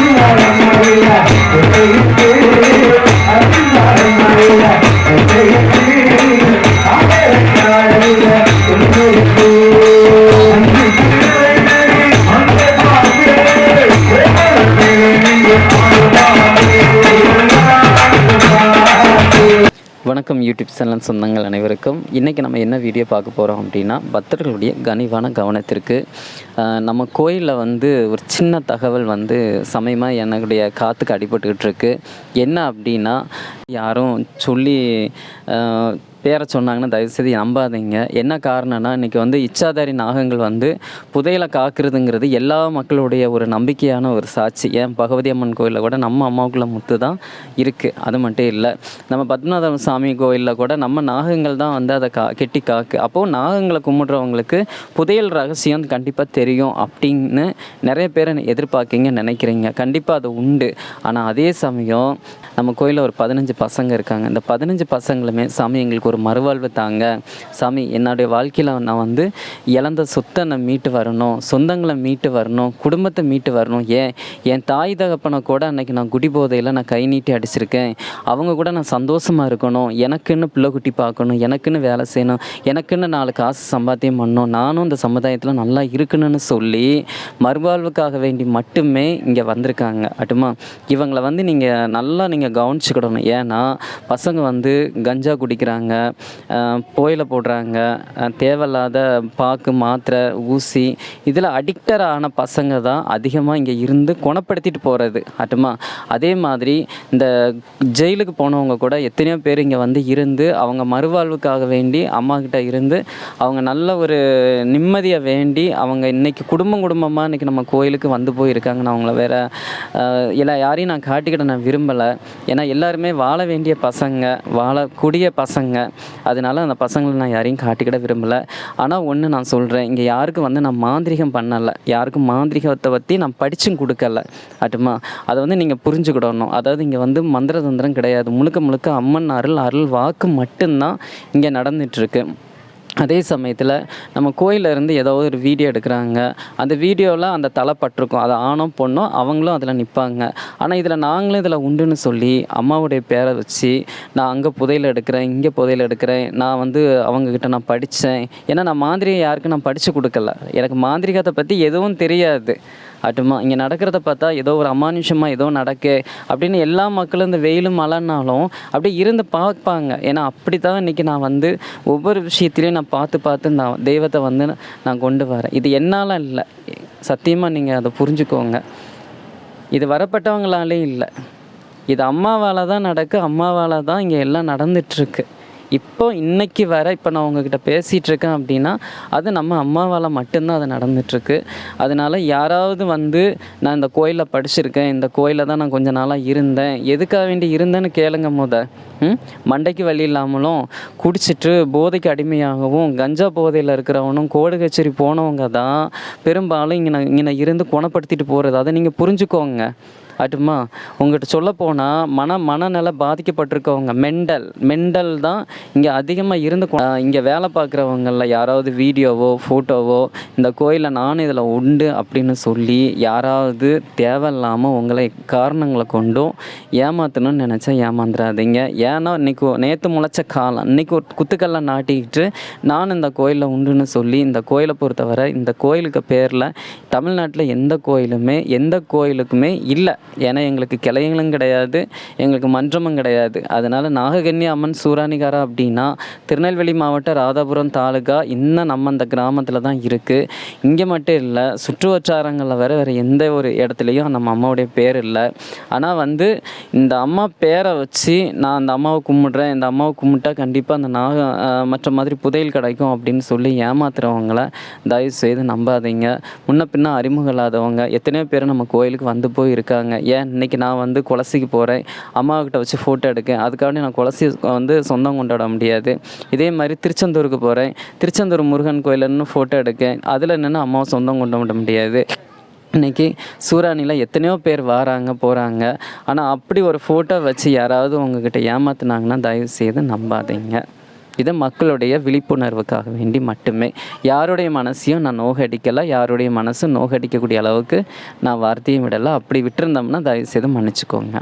I'm வணக்கம் YouTube channel சொந்தங்கள் அனைவருக்கும். இன்றைக்கி நம்ம என்ன வீடியோ பார்க்க போகிறோம் அப்படின்னா பக்தர்களுடைய கனிவான கவனத்திற்கு. நம்ம கோயிலில் வந்து ஒரு சின்ன தகவல் வந்து சமயமாக என்னுடைய காற்றுக்கு அடிபட்டுக்கிட்டு இருக்கு. என்ன அப்படின்னா யாரும் சொல்லி பேரை சொன்னாங்கன்னா தயவுசெய்து நம்பாதீங்க. என்ன காரணம்னா இன்றைக்கி வந்து இச்சாதாரி நாகங்கள் வந்து புதையலை காக்கிறதுங்கிறது எல்லா மக்களுடைய ஒரு நம்பிக்கையான ஒரு சாட்சி. ஏன்? பகவதி அம்மன் கோயிலில் கூட நம்ம அம்மாவுக்குள்ள முத்து தான் இருக்குது அது மட்டும் இல்லை நம்ம பத்மநாதம் சாமி கோயிலில் கூட நம்ம நாகங்கள் தான் வந்து அதை கா கெட்டி காக்கு. அப்போது நாகங்களை கும்பிட்றவங்களுக்கு புதையல் ரகசியம் கண்டிப்பாக தெரியும் அப்படின்னு நிறைய பேர் எதிர்பார்க்கீங்க நினைக்கிறீங்க. கண்டிப்பாக அது உண்டு. ஆனால் அதே சமயம் நம்ம கோயிலில் ஒரு பதினஞ்சு பசங்க இருக்காங்க. இந்த பதினஞ்சு பசங்களுமே சாமி எங்களுக்கு ஒரு மறுவாழ்வு தாங்க. சாமி என்னுடைய வாழ்க்கையில் நான் வந்து இழந்த சொத்தை நான் மீட்டு வரணும். சொந்தங்களை மீட்டு வரணும். குடும்பத்தை மீட்டு வரணும். ஏன்? என் தாய் தகப்பனை கூட அன்னைக்கு நான் குடி போதையில் நான் கை நீட்டி அடிச்சிருக்கேன். அவங்க கூட நான் சந்தோஷமாக இருக்கணும். எனக்குன்னு பிள்ளை குட்டி பார்க்கணும். எனக்குன்னு வேலை செய்யணும். எனக்குன்னு நாலு காசு சம்பாத்தியம் பண்ணணும். நானும் இந்த சமுதாயத்தில் நல்லா இருக்கணும்னு சொல்லி மறுவாழ்வுக்காக வேண்டி மட்டுமே இங்கே வந்திருக்காங்க. அட்டுமா இவங்களை வந்து நீங்கள் நல்லா நீங்கள் கவனிச்சுக்கிடணும். ஏன்னா பசங்க வந்து கஞ்சா குடிக்கிறாங்க புயலை போடுறாங்க தேவையில்லாத பாக்கு மாத்திரை ஊசி இதில் அடிக்டர் ஆன பசங்க தான் அதிகமாக இங்கே இருந்து குணப்படுத்திட்டு போகிறது அட்டுமா அதே மாதிரி இந்த ஜெயிலுக்கு போனவங்க கூட எத்தனையோ பேர் இங்கே வந்து இருந்து அவங்க மறுவாழ்வுக்காக வேண்டி அம்மா கிட்ட இருந்து அவங்க நல்ல ஒரு நிம்மதியை வேண்டி அவங்க இன்னைக்கு குடும்பம் குடும்பமாக இன்னைக்கு நம்ம கோயிலுக்கு வந்து போயிருக்காங்க நான் அவங்கள வேற இல்லை எல்லா யாரையும் நான் காட்டிக்கிட்ட நான் விரும்பலை. ஏன்னா எல்லாருமே வாழ வேண்டிய பசங்க வாழக்கூடிய பசங்க. அதனால அந்த பசங்களை நான் யாரையும் காட்டிக்கிட விரும்பலை. ஆனால் ஒன்று நான் சொல்கிறேன் இங்கே யாருக்கும் வந்து நான் மாந்திரிகம் பண்ணலை. யாருக்கும் மாந்திரிகத்தை பற்றி நான் படிச்சும் கொடுக்கல. அட்டுமா அதை வந்து நீங்கள் புரிஞ்சுக்கிடணும். அதாவது இங்கே வந்து மந்திர தந்திரம் கிடையாது. முழுக்க முழுக்க அம்மன் அருள் அருள் வாக்கு மட்டும்தான் இங்கே நடந்துகிட்ருக்கு அதே சமயத்தில் நம்ம கோயிலேருந்து இருந்து ஒரு வீடியோ எடுக்கிறாங்க. அந்த வீடியோவில் அந்த தலை பட்டிருக்கும். அது பொண்ணும் அவங்களும் அதில் நிற்பாங்க ஆனால் இதில் நாங்களும் இதில் உண்டுன்னு சொல்லி அம்மாவுடைய பேரை வச்சு நான் அங்கே புதையில் எடுக்கிறேன் இங்கே புதையில் எடுக்கிறேன். நான் வந்து அவங்கக்கிட்ட நான் படித்தேன் ஏன்னா நான் மாதிரியை யாருக்கும் நான் படித்து கொடுக்கல. எனக்கு மாந்திரிகத்தை பற்றி எதுவும் தெரியாது. அட்டுமா இங்கே நடக்கிறத பார்த்தா ஏதோ ஒரு அமானுஷமாக ஏதோ நடக்கு அப்படின்னு எல்லா மக்களும் இந்த வெயிலும் மழைனாலும் அப்படியே இருந்து பார்ப்பாங்க. ஏன்னா அப்படி தான் இன்றைக்கி நான் வந்து ஒவ்வொரு விஷயத்துலையும் நான் பார்த்து பார்த்து நான் தெய்வத்தை வந்து நான் கொண்டு வரேன். இது என்னால் இல்லை. சத்தியமாக நீங்கள் அதை புரிஞ்சுக்கோங்க. இது வரப்பட்டவங்களாலே இல்லை. இது அம்மாவால் தான் நடக்கு அம்மாவால் தான் இங்கே எல்லாம் நடந்துட்டுருக்கு இப்போ இன்னைக்கு வர இப்போ நான் உங்ககிட்ட பேசிகிட்டு இருக்கேன் அப்படின்னா அது நம்ம அம்மாவால் மட்டும்தான் அது நடந்துட்டுருக்கு அதனால யாராவது வந்து நான் இந்த கோயிலில் படிச்சிருக்கேன் இந்த கோயிலில் தான் நான் கொஞ்ச நாளாக இருந்தேன் எதுக்காக வேண்டி இருந்தேன்னு கேளுங்க முத. ம்? மண்டைக்கு வழி இல்லாமலும் குடிச்சிட்டு போதைக்கு அடிமையாகவும் கஞ்சா போதையில் இருக்கிறவனும் கோடு கச்சேரி போனவங்க தான் பெரும்பாலும் இங்கே இங்கே இருந்து குணப்படுத்திட்டு போகிறது அதை நீங்கள் புரிஞ்சுக்கோங்க. அட்டுமா உங்கள்கிட்ட சொல்ல போனால் மன மனநல பாதிக்கப்பட்டிருக்கவங்க மெண்டல் மெண்டல் தான் இங்கே அதிகமாக இருந்து இங்கே வேலை பார்க்குறவங்கள யாராவது வீடியோவோ ஃபோட்டோவோ இந்த கோயிலில் நானும் இதில் உண்டு அப்படின்னு சொல்லி யாராவது தேவையில்லாமல் உங்களை காரணங்களை கொண்டும் ஏமாற்றணும்னு நினச்சா ஏமாந்துடாதீங்க ஏன்னா இன்னைக்கு நேற்று முளைச்ச காலம் இன்னைக்கு ஒரு குத்துக்கல்ல நாட்டிக்கிட்டு நான் இந்த கோயிலில் உண்டுன்னு சொல்லி இந்த கோயிலை பொறுத்தவரை இந்த கோயிலுக்கு பேரில் தமிழ்நாட்டில் எந்த கோயிலுமே எந்த கோயிலுக்குமே இல்லை. ஏன்னா எங்களுக்கு கிளையங்களும் கிடையாது எங்களுக்கு மன்றமும் கிடையாது. அதனால் நாககன்னி அம்மன் சூராணிகாரா அப்படின்னா திருநெல்வேலி மாவட்டம் ராதாபுரம் தாலுகா இன்னும் நம்ம அந்த கிராமத்தில் தான் இருக்குது இங்கே மட்டும் இல்லை சுற்று வட்டாரங்களில் வேறு வேறு எந்த ஒரு இடத்துலையும் நம்ம அம்மாவுடைய பேர் இல்லை. ஆனால் வந்து இந்த அம்மா பேரை வச்சு நான் அந்த அம்மாவை கும்பிட்றேன் இந்த அம்மாவை கும்பிட்டா கண்டிப்பாக அந்த நாக மற்ற மாதிரி புதையல் கிடைக்கும் அப்படின்னு சொல்லி ஏமாத்துறவங்கள தயவு செய்து நம்பாதீங்க. முன்ன பின்ன அறிமுகம் இல்லாதவங்க எத்தனையோ பேர் நம்ம கோயிலுக்கு வந்து போய் இருக்காங்க ஏன் இன்னைக்கு நான் வந்து குலசிக்கு போகிறேன் அம்மாக்கிட்ட வச்சு ஃபோட்டோ எடுக்கேன். அதுக்காக நான் குலசி வந்து சொந்தம் கொண்டாட முடியாது. இதே மாதிரி திருச்செந்தூருக்கு போகிறேன் திருச்செந்தூர் முருகன் கோயிலன்னு ஃபோட்டோ எடுக்கேன். அதில் என்னென்னா அம்மாவை சொந்தம் கொண்டாட முடியாது. இன்னைக்கு சூறானியில் எத்தனையோ பேர் வராங்க போகிறாங்க ஆனால் அப்படி ஒரு ஃபோட்டோ வச்சு யாராவது உங்ககிட்ட ஏமாத்துனாங்கன்னா தயவு செய்து நம்பாதீங்க. இது மக்களுடைய விழிப்புணர்வுக்காக வேண்டி மட்டுமே. யாருடைய மனசையும் நான் நோகடிக்கலை யாருடைய மனசும் நோகடிக்கக்கூடிய அளவுக்கு நான் வார்த்தையும் விடலை. அப்படி விட்டுருந்தோம்னா தயவுசெய்து மன்னிச்சுக்கோங்க.